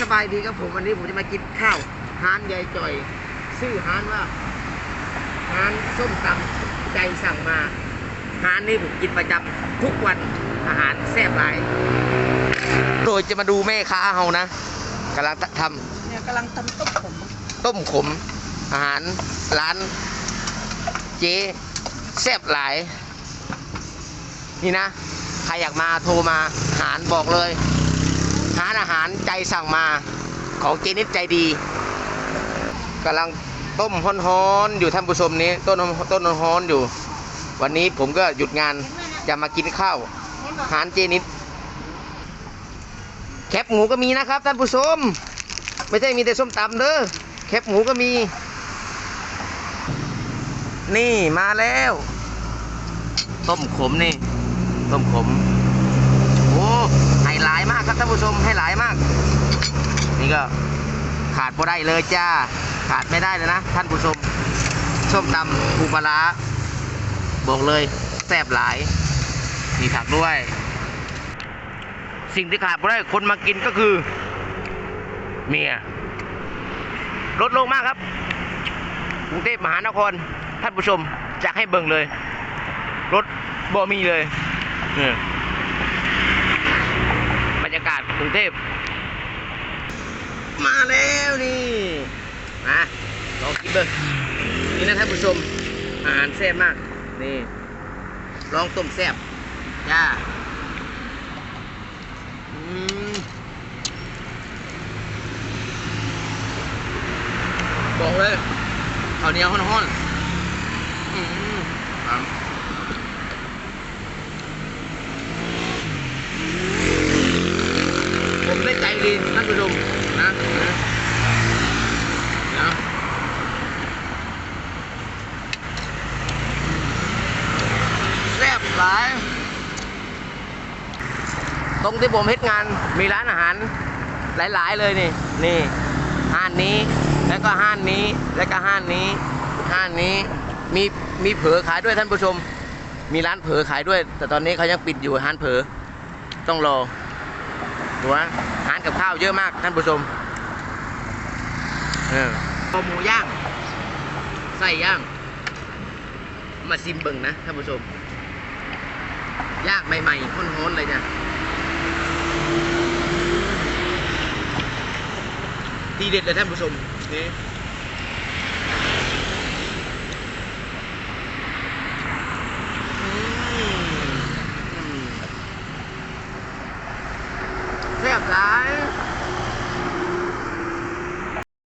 สบายดีครับผมวันนี้ผมจะมากินข้าวฮานยายจ่อยชื่อฮานว่าฮานส้มตำใจสั่งมาฮานนี่ผมกินประจำทุกวันอาหารแซ่บหลายโดยจะมาดูแม่ค้าเฮานะกำลังทำเนี่ยกำลังทำต้มผมต้มขม อาหารร้าน เจ๊แซ่บหลาย นี่นะ ใครอยากมาโทรมาหารบอกเลย หารอาหารใจสั่งมาของเจนิดใจดีกำลังต้มฮ้อนๆอยู่ท่านผู้ชมนี้ต้นต้นฮ้อนอยู่ วันนี้ผมก็หยุดงานจะมากินข้าวอาหารเจนิดแคบหมูก็มีนะครับท่านผู้ชมไม่ใช่มีแต่ส้มตำเด้อแคบหมูก็มี นี่มาแล้ว ต้มขมนี่ ต้มขม ห้หลายมากครับท่านผู้ชมให้หลายมาก นี่ก็ขาดพอได้เลยจ้า ขาดไม่ได้เลยนะ ท่านผู้ชมส้มตำปูปลาบอกเลยแซ่บหลาย มีผักด้วย สิ่งที่ขาดไม่ได้คนมากินก็คือ เมียลดลงมากครับกรุงเทพมหานครท่านผู้ชมจะให้เบิ่งเลย รถบ่มีเลยเนี่ยากาศกรุงเทพ มาแล้วนี่มาลองกินเบิ่งนี่นะท่านผู้ชม อาหารแซ่บมาก นี่ ลองต้มแซ่บจ้าอืมบอกเลยข้าวเหนียวห้อนๆอืมครับผมได้ใจดี ท่านผู้ชมนะนะนะแซ่บหลาย ตรงที่ผมเฮ็ดงานมีร้านอาหารหลาย ๆ เลยนี่ นี่ห้านนี้ แล้วก็ห้านนี้ แล้วก็ห้านนี้ ห้านนี้ มีมีเผอขายด้วยท่านผู้ชม มีร้านเผอขายด้วย แต่ตอนนี้เขายังปิดอยู่ร้านเผอต้องรอหัวร้านกับข้าวเยอะมากท่านผู้ชมเออเอหมูย่างไส้ย่าง มาซิมเบิงนะท่านผู้ชมย่างใหม่ๆข้นๆเลยจ้ะทีเด็ดเลยท่านผู้ชมนี่อื ม